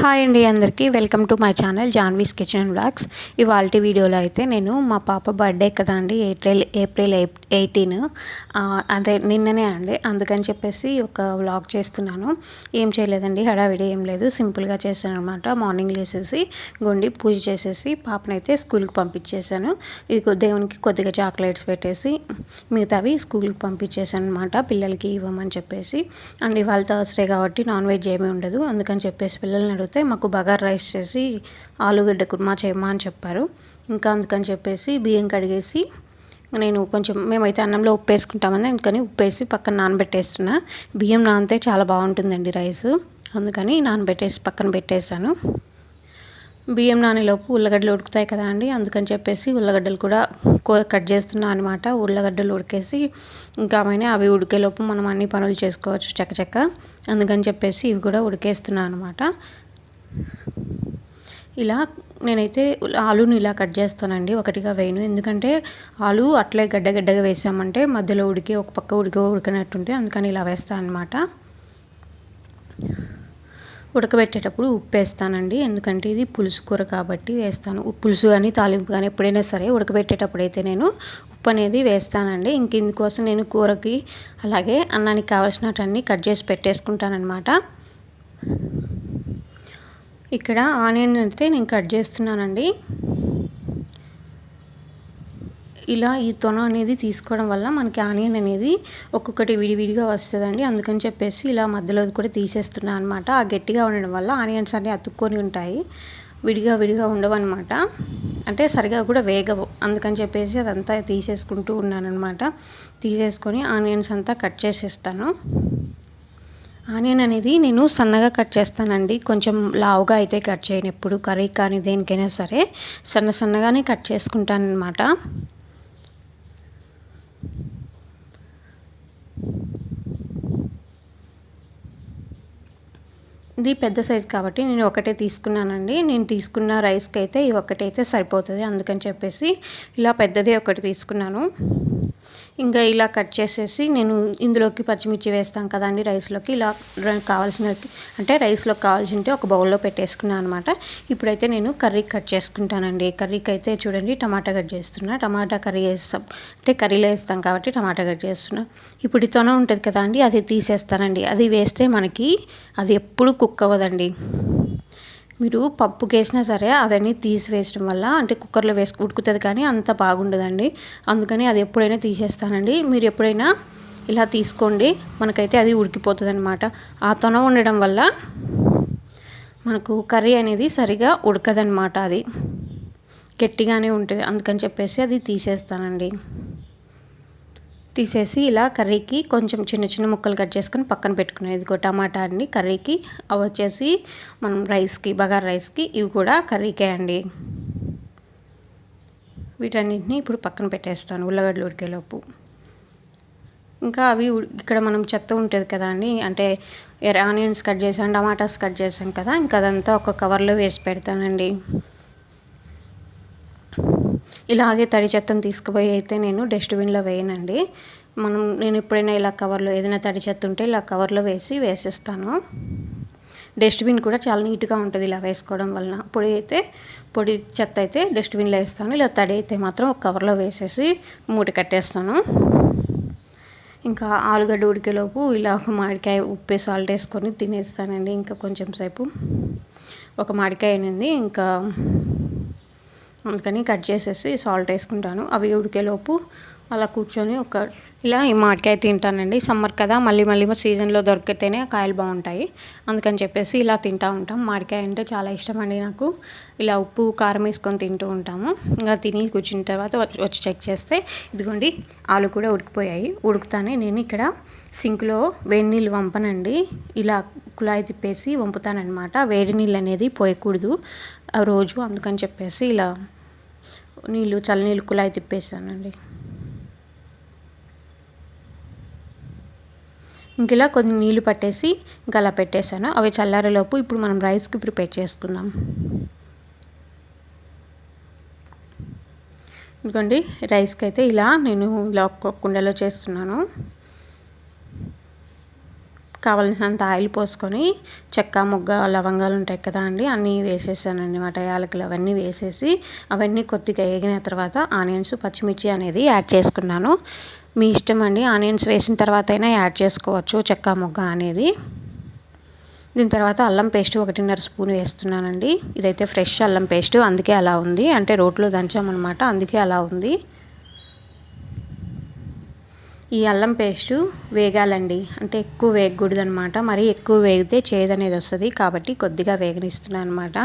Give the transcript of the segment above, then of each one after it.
Hi అండి అందరికీ. Welcome to my channel Janvi's kitchen and blogs ఇవాళ వీడియోలో అయితే నేను మా పాప బర్త్డే కదా అండి ఏప్రిల్ ఏప్రిల్ ఎయిటీన్. అదే నిన్ననే అండి. అందుకని చెప్పేసి ఒక వ్లాగ్ చేస్తున్నాను. ఏం చేయలేదండి హడావిడి ఏం లేదు. సింపుల్గా చేశాను అనమాట మార్నింగ్ లేసేసి గుండి పూజ చేసేసి పాపనైతే స్కూల్కి పంపించేశాను. ఇది దేవునికి కొద్దిగా చాక్లెట్స్ పెట్టేసి మిగతావి స్కూల్కి పంపించేశాను అనమాట పిల్లలకి ఇవ్వమని చెప్పేసి. అండ్ ఇవాళ థర్స్డే కాబట్టి నాన్ వెజ్ ఏమీ ఉండదు. అందుకని చెప్పేసి పిల్లల్ని అడిగితే మాకు బగార్ రైస్ చేసి ఆలుగడ్డ కుర్మా చేయమా అని చెప్పారు. ఇంకా అందుకని చెప్పేసి బియ్యం కడిగేసి నేను కొంచెం మేమైతే అన్నంలో ఉప్పు వేసుకుంటామని అందుకని ఉప్పు వేసి పక్కన నానబెట్టేస్తున్నా. బియ్యం నానితే చాలా బాగుంటుందండి రైస్. అందుకని నానబెట్టేసి పక్కన పెట్టేశాను. బియ్యం నానేలోపు ఉల్లగడ్డలు ఉడుకుతాయి కదా అండి అందుకని చెప్పేసి ఉల్లగడ్డలు కూడా కట్ చేస్తున్నా అనమాట ఉల్లగడ్డలు ఉడికేసి ఇంకా ఆమెనే అవి ఉడికేలోపు మనం అన్ని పనులు చేసుకోవచ్చు చక్కచక్క. అందుకని చెప్పేసి ఇవి కూడా ఉడికేస్తున్నా అనమాట ఇలా నేనైతే ఆలుని ఇలా కట్ చేస్తానండి ఒకటిగా వేయను. ఎందుకంటే ఆలు అట్లే గడ్డ గడ్డగా వేసామంటే మధ్యలో ఉడికి ఒక పక్క ఉడికి ఉడికినట్టుంటే అందుకని ఇలా వేస్తాను అనమాట ఉడకబెట్టేటప్పుడు ఉప్పు వేస్తానండి ఎందుకంటే ఇది పులుసు కూర కాబట్టి వేస్తాను. పులుసు కానీ తాలింపు కానీ ఎప్పుడైనా సరే ఉడకబెట్టేటప్పుడు అయితే నేను ఉప్పు అనేది వేస్తానండి. ఇంక ఇందుకోసం నేను కూరకి అలాగే అన్నానికి కావాల్సినటన్నీ కట్ చేసి పెట్టేసుకుంటానమాట ఇక్కడ ఆనియన్ అయితే నేను కట్ చేస్తున్నానండి. ఇలా ఈ తొన అనేది తీసుకోవడం వల్ల మనకి ఆనియన్ అనేది ఒక్కొక్కటి విడివిడిగా వస్తుందండి. అందుకని చెప్పేసి ఇలా మధ్యలో కూడా తీసేస్తున్నాను అనమాట ఆ గట్టిగా ఉండడం వల్ల ఆనియన్స్ అన్నీ అతుక్కొని ఉంటాయి. విడిగా విడిగా ఉండవు అనమాట అంటే సరిగా కూడా వేగవు. అందుకని చెప్పేసి అదంతా తీసేసుకుంటూ ఉన్నాను అనమాట తీసేసుకొని ఆనియన్స్ అంతా కట్ చేసేస్తాను. ఆనియన్ అనేది నేను సన్నగా కట్ చేస్తానండి. కొంచెం లావుగా అయితే కట్ చేయను. ఎప్పుడు కర్రీ కానీ దేనికైనా సరే సన్న సన్నగానే కట్ చేసుకుంటాను ఇది పెద్ద సైజు కాబట్టి నేను ఒకటే తీసుకున్నానండి. నేను తీసుకున్న రైస్కి అయితే ఈ ఒకటైతే సరిపోతుంది. అందుకని చెప్పేసి ఇలా పెద్దదే ఒకటి తీసుకున్నాను. ఇంకా ఇలా కట్ చేసేసి నేను ఇందులోకి పచ్చిమిర్చి వేస్తాను కదండి రైస్లోకి. ఇలా కావాల్సిన అంటే రైస్లోకి కావాల్సింటే ఒక బౌల్లో పెట్టేసుకున్నాను అనమాట. ఇప్పుడైతే నేను కర్రీ కట్ చేసుకుంటానండి. కర్రీకి అయితే చూడండి టమాటా కట్ చేస్తున్నా. టమాటా కర్రీ వేస్తాం అంటే కర్రీలో వేస్తాం కాబట్టి టమాటా కట్ చేస్తున్నా. ఇప్పుడు తొన ఉంటుంది కదా అండి అది తీసేస్తానండి. అది వేస్తే మనకి అది ఎప్పుడు కుక్ అవ్వదండి. మీరు పప్పుకి వేసినా సరే అదన్నీ తీసివేయడం వల్ల అంటే కుక్కర్లో వేసి ఉడుకుతుంది కానీ అంత బాగుండదండి. అందుకని అది ఎప్పుడైనా తీసేస్తానండి. మీరు ఎప్పుడైనా ఇలా తీసుకోండి. మనకైతే అది ఉడికిపోతుంది అనమాట ఆ తొన ఉండడం వల్ల మనకు కర్రీ అనేది సరిగా ఉడకదనమాట అది. గట్టిగానే ఉంటుంది. అందుకని చెప్పేసి అది తీసేస్తానండి. తీసేసి ఇలా కర్రీకి కొంచెం చిన్న చిన్న ముక్కలు కట్ చేసుకొని పక్కన పెట్టుకునేది ఇదిగో టమాటా అండి కర్రీకి అవి వచ్చేసి మనం రైస్కి బగార్ రైస్కి ఇవి కూడా కర్రీకే అండి. వీటన్నింటినీ ఇప్పుడు పక్కన పెట్టేస్తాను ఉల్లగడ్డలు ఉడికేలోపు. ఇంకా అవి ఇక్కడ మనం చెత్త ఉంటుంది కదా అండి అంటే ఆనియన్స్ కట్ చేసాం టమాటాస్ కట్ చేసాం కదా ఇంకా అదంతా ఒక కవర్లో వేసి పెడతానండి. ఇలాగే తడి చెత్తను తీసుకుపోయి అయితే నేను డస్ట్బిన్లో వేయనండి. మనం నేను ఎప్పుడైనా ఇలా కవర్లో ఏదైనా తడి చెత్త ఉంటే ఇలా కవర్లో వేసి వేసేస్తాను. డస్ట్బిన్ కూడా చాలా నీట్గా ఉంటుంది ఇలా వేసుకోవడం వలన. పొడి అయితే పొడి చెత్త అయితే డస్ట్బిన్లో వేస్తాను. ఇలా తడి అయితే మాత్రం ఒక కవర్లో వేసేసి మూట కట్టేస్తాను. ఇంకా ఆలుగడ్డ ఉడికేలోపు ఇలా ఒక మామిడికాయ ఉప్పే సాల్ట్ వేసుకొని తినేస్తానండి. ఇంకా కొంచెం సేపు. ఒక మామిడికాయ అనేది ఇంకా అందుకని కట్ చేసేసి సాల్ట్ వేసుకుంటాను. అవి ఉడికేలోపు అలా కూర్చొని ఒక ఇలా ఈ మామిడికాయ తింటానండి. సమ్మర్ కదా మళ్ళీ మళ్ళీ సీజన్లో దొరికితేనే కాయలు బాగుంటాయి. అందుకని చెప్పేసి ఇలా తింటూ ఉంటాం. మామిడికాయ అంటే చాలా ఇష్టం అండి నాకు. ఇలా ఉప్పు కారం వేసుకొని తింటూ ఉంటాము. ఇంకా తిని కూర్చున్న తర్వాత వచ్చి చెక్ చేస్తే ఇదిగోండి ఆలు కూడా ఉడికిపోయాయి. ఉడుకుతానే నేను ఇక్కడ సింక్లో వేడి నీళ్ళు వంపనండి. ఇలా కుళాయి తిప్పేసి వంపుతానమాట వేడి నీళ్ళు అనేది పోయకూడదు రోజు. అందుకని చెప్పేసి ఇలా నీళ్ళు చల్లనీళ్ళు కుళాయి తిప్పేసానండి. ఇంక ఇలా కొన్ని నీళ్ళు పట్టేసి ఇంకా అలా పెట్టేశాను. అవి చల్లారేలోపు ఇప్పుడు మనం రైస్కి ప్రిపేర్ చేసుకుందాం. ఇదిగోండి రైస్కి అయితే ఇలా నేను ఇలా కుండలో చేస్తున్నాను. కావాల్సినంత ఆయిల్ పోసుకొని చెక్క ముగ్గ లవంగాలు ఉంటాయి కదా అండి అన్నీ వేసేసాను అనమాట యాలకులు అవన్నీ వేసేసి అవన్నీ కొద్దిగా వేగిన తర్వాత ఆనియన్స్ పచ్చిమిర్చి అనేది యాడ్ చేసుకున్నాను. మీ ఇష్టం అండి ఆనియన్స్ వేసిన తర్వాత అయినా యాడ్ చేసుకోవచ్చు చెక్క ముగ్గ అనేది. దీని తర్వాత అల్లం పేస్ట్ ఒకటిన్నర స్పూన్ వేస్తున్నానండి. ఇదైతే ఫ్రెష్ అల్లం పేస్ట్ అందుకే అలా ఉంది. అంటే రోట్లో దంచామన్నమాట అందుకే అలా ఉంది. ఈ అల్లం పేస్టు వేగాలండి. అంటే ఎక్కువ వేగకూడదు అనమాట మరీ ఎక్కువ వేగితే చేదు అనేది వస్తుంది కాబట్టి కొద్దిగా వేగనిస్తున్నాను అనమాట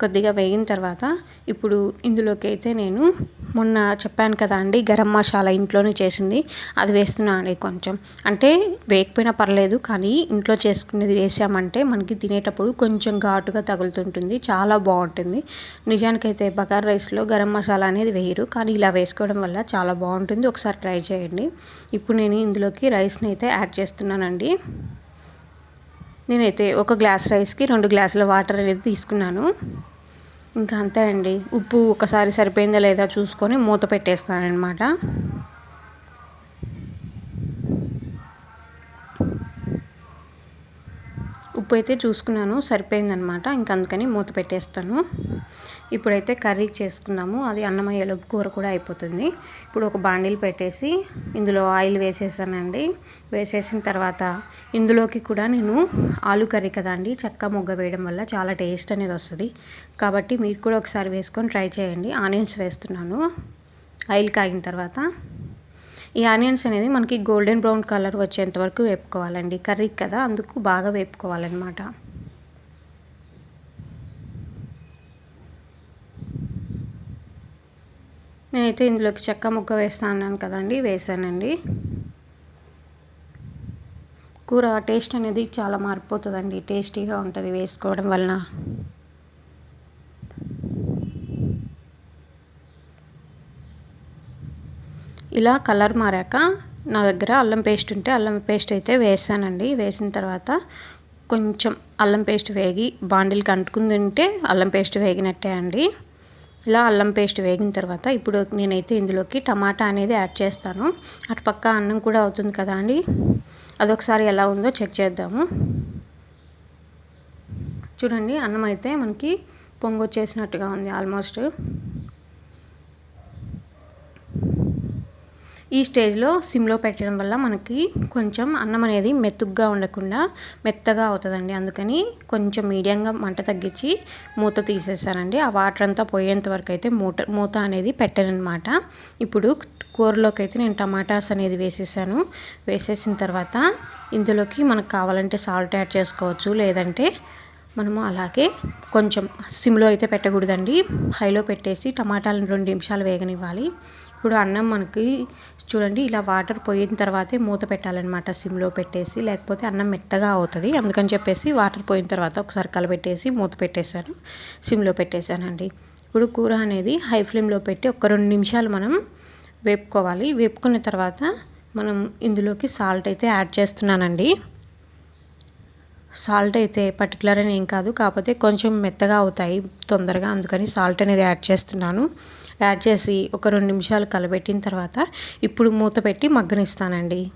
కొద్దిగా వేగిన తర్వాత ఇప్పుడు ఇందులోకి అయితే నేను మొన్న చెప్పాను కదా అండి గరం మసాలా ఇంట్లోనే చేసింది. అది వేస్తున్నాను అండి కొంచెం. అంటే వేయకపోయినా పర్లేదు కానీ ఇంట్లో చేసుకునేది వేసామంటే మనకి తినేటప్పుడు కొంచెం ఘాటుగా తగులుతుంటుంది చాలా బాగుంటుంది. నిజానికైతే బగార్ రైస్లో గరం మసాలా అనేది వేయరు కానీ ఇలా వేసుకోవడం వల్ల చాలా బాగుంటుంది. ఒకసారి ట్రై చేయండి. ఇప్పుడు నేను ఇందులోకి రైస్ని అయితే యాడ్ చేస్తున్నానండి. నేనైతే ఒక గ్లాస్ రైస్కి రెండు గ్లాసుల వాటర్ అనేది తీసుకున్నాను. ఇంకా అంతే అండి. ఉప్పు ఒకసారి సరిపోయిందా లేదా చూసుకొని మూత పెట్టేస్తానమాట ఉప్పు అయితే చూసుకున్నాను సరిపోయిందనమాట ఇంక అందుకని మూత పెట్టేస్తాను. ఇప్పుడైతే కర్రీ చేసుకుందాము. అది అన్నమయ్యలో కూర కూడా అయిపోతుంది. ఇప్పుడు ఒక బాండిల్ పెట్టేసి ఇందులో ఆయిల్ వేసేసానండి. వేసేసిన తర్వాత ఇందులోకి కూడా నేను ఆలు కర్రీ కదా అండి. చెక్క మొగ్గ వేయడం వల్ల చాలా టేస్ట్ అనేది వస్తుంది. కాబట్టి మీరు కూడా ఒకసారి వేసుకొని ట్రై చేయండి. ఆనియన్స్ వేస్తున్నాను. ఆయిల్ కాగిన తర్వాత ఈ ఆనియన్స్ అనేది మనకి గోల్డెన్ బ్రౌన్ కలర్ వచ్చేంత వరకు వేపుకోవాలండి. కర్రీ కదా అందుకు బాగా వేపుకోవాలన్నమాట. నేనైతే ఇందులోకి చెక్క ముక్క వేస్తా అన్నాను కదండి వేసానండి. కూర టేస్ట్ అనేది చాలా మారిపోతుందండి టేస్టీగా ఉంటుంది వేసుకోవడం వలన. ఇలా కలర్ మారాక నా దగ్గర అల్లం పేస్ట్ ఉంటే అల్లం పేస్ట్ అయితే వేసానండి. వేసిన తర్వాత కొంచెం అల్లం పేస్ట్ వేగి బాండిల్కి అంటుకుంది ఉంటే అల్లం పేస్ట్ వేగినట్టే అండి. ఇలా అల్లం పేస్ట్ వేగిన తర్వాత ఇప్పుడు నేనైతే ఇందులోకి టమాటా అనేది యాడ్ చేస్తాను. అటు పక్క అన్నం కూడా అవుతుంది కదా అండి. అదొకసారి ఎలా ఉందో చెక్ చేద్దాము. చూడండి అన్నం అయితే మనకి పొంగొచ్చేసినట్టుగా ఉంది ఆల్మోస్ట్. ఈ స్టేజ్లో సిమ్లో పెట్టడం వల్ల మనకి కొంచెం అన్నం అనేది మెతుగ్గా ఉండకుండా మెత్తగా అవుతుందండి. అందుకని కొంచెం మీడియంగా మంట తగ్గించి మూత తీసేసానండి. ఆ వాటర్ అంతా పోయేంత వరకు అయితే మూట మూత అనేది పెట్టానమాట ఇప్పుడు కూరలోకి అయితే నేను టమాటాస్ అనేది వేసేసాను. వేసేసిన తర్వాత ఇందులోకి మనకు కావాలంటే సాల్ట్ యాడ్ చేసుకోవచ్చు లేదంటే మనము అలాగే కొంచెం సిమ్లో అయితే పెట్టకూడదండి. హైలో పెట్టేసి టమాటాలను రెండు నిమిషాలు వేగనివ్వాలి. ఇప్పుడు అన్నం మనకి చూడండి ఇలా వాటర్ పోయిన తర్వాతే మూత పెట్టాలన్నమాట సిమ్లో పెట్టేసి. లేకపోతే అన్నం మెత్తగా అవుతుంది. అందుకని చెప్పేసి వాటర్ పోయిన తర్వాత ఒకసారి కలబెట్టేసి మూత పెట్టేశాను. సిమ్లో పెట్టేశానండి. ఇప్పుడు కూర అనేది హై ఫ్లేమ్లో పెట్టి ఒక రెండు నిమిషాలు మనం వేపుకోవాలి. వేపుకున్న తర్వాత మనం ఇందులోకి సాల్ట్ అయితే యాడ్ చేస్తున్నానండి. సాల్ట్ అయితే పర్టికులర్ అని ఏం కాదు. కాకపోతే కొంచెం మెత్తగా అవుతాయి తొందరగా. అందుకని సాల్ట్ అనేది యాడ్ చేస్తున్నాను. యాడ్ చేసి ఒక రెండు నిమిషాలు కలబెట్టిన తర్వాత ఇప్పుడు మూత పెట్టి మగ్గనిస్తానండి.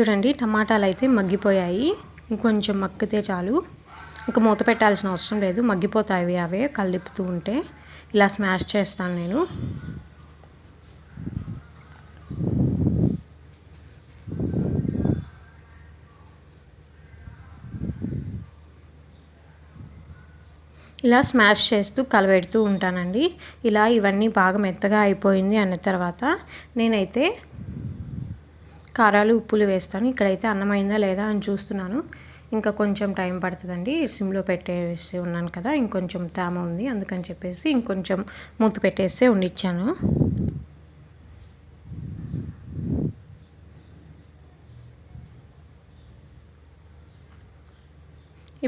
చూడండి టమాటాలు అయితే మగ్గిపోయాయి. ఇంకొంచెం మగ్గితే చాలు. ఇంకా మూత పెట్టాల్సిన అవసరం లేదు. మగ్గిపోతాయి అవే కలిపుతూ ఉంటే. ఇలా స్మాష్ చేస్తాను నేను. ఇలా స్మాష్ చేస్తూ కలబెడుతూ ఉంటానండి. ఇలా ఇవన్నీ బాగా మెత్తగా అయిపోయింది అన్న తర్వాత నేనైతే కారాలు ఉప్పులు వేస్తాను. ఇక్కడైతే అన్నమైందా లేదా అని చూస్తున్నాను. ఇంకా కొంచెం టైం పడుతుందండి. సిమ్లో పెట్టేసి ఉన్నాను కదా ఇంకొంచెం తేమ ఉంది అందుకని చెప్పేసి ఇంకొంచెం మూత పెట్టేస్తే ఉండిచ్చాను.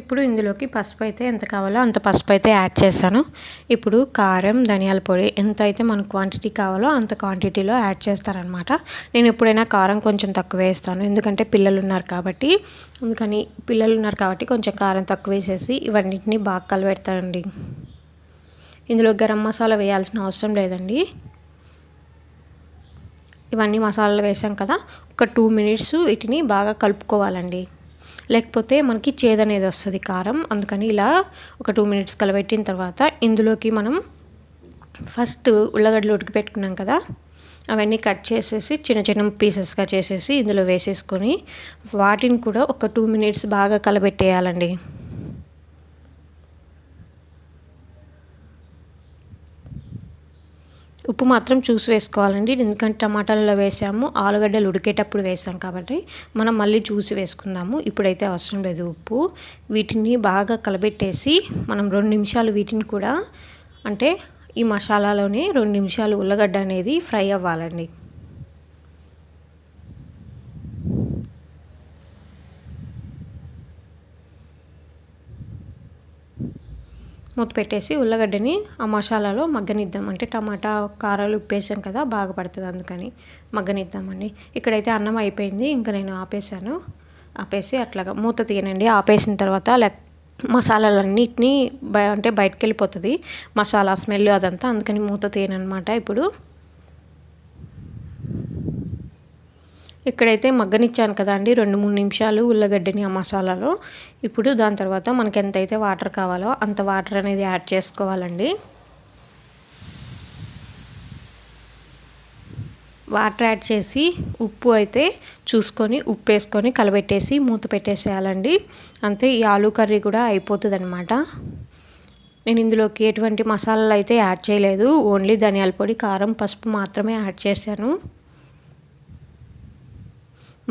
ఇప్పుడు ఇందులోకి పసుపు అయితే ఎంత కావాలో అంత పసుపు అయితే యాడ్ చేశాను. ఇప్పుడు కారం ధనియాల పొడి ఎంత అయితే మనకు క్వాంటిటీ కావాలో అంత క్వాంటిటీలో యాడ్ చేస్తారనమాట నేను ఎప్పుడైనా కారం కొంచెం తక్కువ వేస్తాను. ఎందుకంటే పిల్లలు ఉన్నారు కాబట్టి. అందుకని పిల్లలు ఉన్నారు కాబట్టి కొంచెం కారం తక్కువ వేసేసి ఇవన్నింటినీ బాగా కలబెడతానండి. ఇందులో గరం మసాలా వేయాల్సిన అవసరం లేదండి. ఇవన్నీ మసాలాలు వేసాం కదా. ఒక టూ మినిట్స్ వీటిని బాగా కలుపుకోవాలండి. లేకపోతే మనకి చేదు అనేది వస్తుంది కారం. అందుకని ఇలా ఒక టూ మినిట్స్ కలబెట్టిన తర్వాత ఇందులోకి మనం ఫస్ట్ ఉల్లగడ్డలు ఉడికి పెట్టుకున్నాం కదా అవన్నీ కట్ చేసేసి చిన్న చిన్న పీసెస్గా చేసేసి ఇందులో వేసేసుకొని వాటిని కూడా ఒక టూ మినిట్స్ బాగా కలబెట్టేయాలండి. ఉప్పు మాత్రం చూసి వేసుకోవాలండి. ఎందుకంటే టమాటాలలో వేసాము ఆలుగడ్డలు ఉడికేటప్పుడు వేసాం కాబట్టి మనం మళ్ళీ చూసి వేసుకుందాము. ఇప్పుడైతే అవసరం లేదు ఉప్పు. వీటిని బాగా కలబెట్టేసి మనం రెండు నిమిషాలు వీటిని కూడా అంటే ఈ మసాలాలోనే రెండు నిమిషాలు ఉల్లగడ్డ అనేది ఫ్రై అవ్వాలండి. మూత పెట్టేసి ఉల్లగడ్డని ఆ మసాలాలో మగ్గనిద్దాం. అంటే టమాటా కారాలు ఉప్పేసాం కదా బాగా పడుతుంది అందుకని మగ్గనిద్దామండి. ఇక్కడైతే అన్నం అయిపోయింది ఇంకా నేను ఆపేసాను ఆపేసి అట్లాగా మూత తీయనండి. ఆపేసిన తర్వాత లెక్ మసాలాలన్నిటినీ బ అంటే బయటకు వెళ్ళిపోతుంది మసాలా స్మెల్ అదంతా అందుకని మూత తీయనమాట ఇప్పుడు. ఇక్కడైతే మగ్గనిచ్చాను కదా అండి రెండు మూడు నిమిషాలు ఉల్లగడ్డని ఆ మసాలాలో. ఇప్పుడు దాని తర్వాత మనకి ఎంతైతే వాటర్ కావాలో అంత వాటర్ అనేది యాడ్ చేసుకోవాలండి. వాటర్ యాడ్ చేసి ఉప్పు అయితే చూసుకొని ఉప్పు వేసుకొని కలబెట్టేసి మూత పెట్టేసేయాలండి. అంతే ఈ ఆలూ కర్రీ కూడా అయిపోతుంది అనమాట నేను ఇందులోకి ఎటువంటి మసాలాలు అయితే యాడ్ చేయలేదు. ఓన్లీ ధనియాల పొడి కారం పసుపు మాత్రమే యాడ్ చేశాను.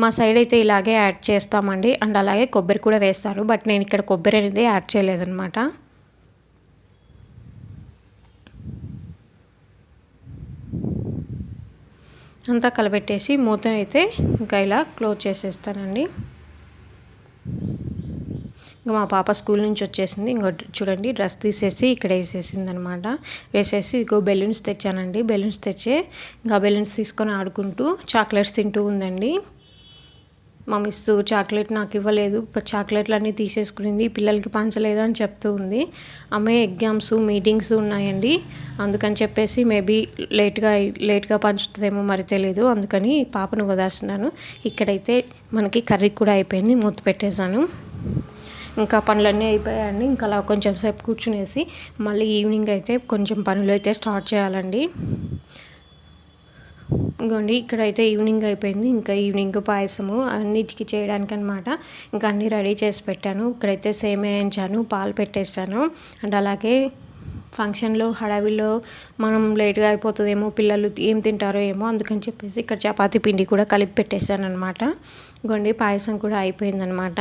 మా సైడ్ అయితే ఇలాగే యాడ్ చేస్తామండి. అండ్ అలాగే కొబ్బరి కూడా వేస్తారు. బట్ నేను ఇక్కడ కొబ్బరి అనేది యాడ్ చేయలేదన్నమాట. అంతా కలబెట్టేసి మూతనైతే ఇంకా ఇలా క్లోజ్ చేసేస్తానండి. ఇంకా మా పాప స్కూల్ నుంచి వచ్చేసింది. ఇంకో చూడండి డ్రెస్ తీసేసి ఇక్కడ వేసేసింది అనమాట వేసేసి ఇంకో బెలూన్స్ తెచ్చానండి. బెలూన్స్ తెచ్చే ఇంకా బెలూన్స్ తీసుకొని ఆడుకుంటూ చాక్లెట్స్ తింటూ ఉందండి. మా మిస్ చాక్లెట్ నాకు ఇవ్వలేదు. చాక్లెట్లు అన్నీ తీసేసుకునింది. పిల్లలకి పంచలేదు అని చెప్తూ ఉంది. ఆమె ఎగ్జామ్స్ మీటింగ్స్ ఉన్నాయండి. అందుకని చెప్పేసి మేబీ లేట్గా లేట్గా పంచుతుందేమో మరి తెలియదు అందుకని పాపను వదిలేస్తున్నాను. ఇక్కడైతే మనకి కర్రీ కూడా అయిపోయింది. మూత పెట్టేశాను. ఇంకా పనులన్నీ అయిపోయాయండి. ఇంకా అలా కొంచెం సేపు కూర్చునేసి మళ్ళీ ఈవినింగ్ అయితే కొంచెం పనులు అయితే స్టార్ట్ చేయాలండి. ఇంకోండి ఇక్కడైతే ఈవినింగ్ అయిపోయింది. ఇంకా ఈవినింగ్ పాయసము అన్నిటికి చేయడానికి అనమాట ఇంకా అన్నీ రెడీ చేసి పెట్టాను. ఇక్కడైతే సేమ్ వేయించాను పాలు పెట్టేస్తాను అండ్ అలాగే ఫంక్షన్లో హడావిలో మనం లేట్గా అయిపోతుందేమో పిల్లలు ఏం తింటారో ఏమో అందుకని చెప్పేసి ఇక్కడ చపాతీ పిండి కూడా కలిపి పెట్టేశాను అనమాట ఇంకోండి పాయసం కూడా అయిపోయిందనమాట.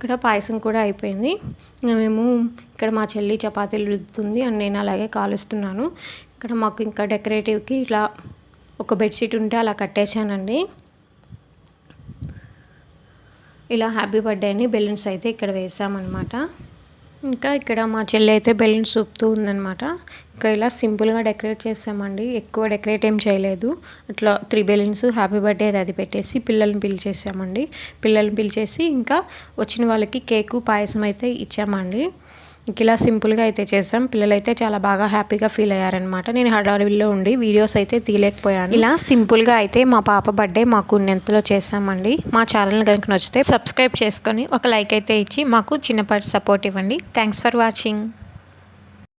ఇక్కడ పాయసం కూడా అయిపోయింది. ఇంకా మేము ఇక్కడ మా చెల్లి చపాతీలు రుద్దుతుంది అని నేను అలాగే కాలుస్తున్నాను. ఇక్కడ మాకు ఇంకా డెకరేటివ్కి ఇట్లా ఒక బెడ్షీట్ ఉంటే అలా కట్టేశానండి. ఇలా హ్యాపీ బర్త్డే అని బెలూన్స్ అయితే ఇక్కడ వేసామన్నమాట ఇంకా ఇక్కడ మా చెల్లి అయితే బెలూన్స్ చూపుతూ ఉందనమాట ఇంకా ఇలా సింపుల్గా డెకరేట్ చేసామండి ఎక్కువ డెకరేట్ ఏం చేయలేదు. అట్లా త్రీ బెలూన్స్ హ్యాపీ బర్త్డే అది పెట్టేసి పిల్లల్ని పిలిచేసామండి. పిల్లల్ని పిలిచేసి ఇంకా వచ్చిన వాళ్ళకి కేకు పాయసం అయితే ఇచ్చామండి. ఇలా సింపుల్గా అయితే చేసాం. పిల్లలు అయితే చాలా బాగా హ్యాపీగా ఫీల్ అయ్యారనమాట నేను హడావిల్లో ఉండి వీడియోస్ అయితే తీయలేకపోయాను. ఇలా సింపుల్గా అయితే మా పాప బర్త్డే మాకు నెంతలో చేసామండి. మా ఛానల్ కనుక నచ్చితే సబ్స్క్రైబ్ చేసుకొని ఒక లైక్ అయితే ఇచ్చి మాకు చిన్నపాటి సపోర్ట్ ఇవ్వండి. Thanks for watching.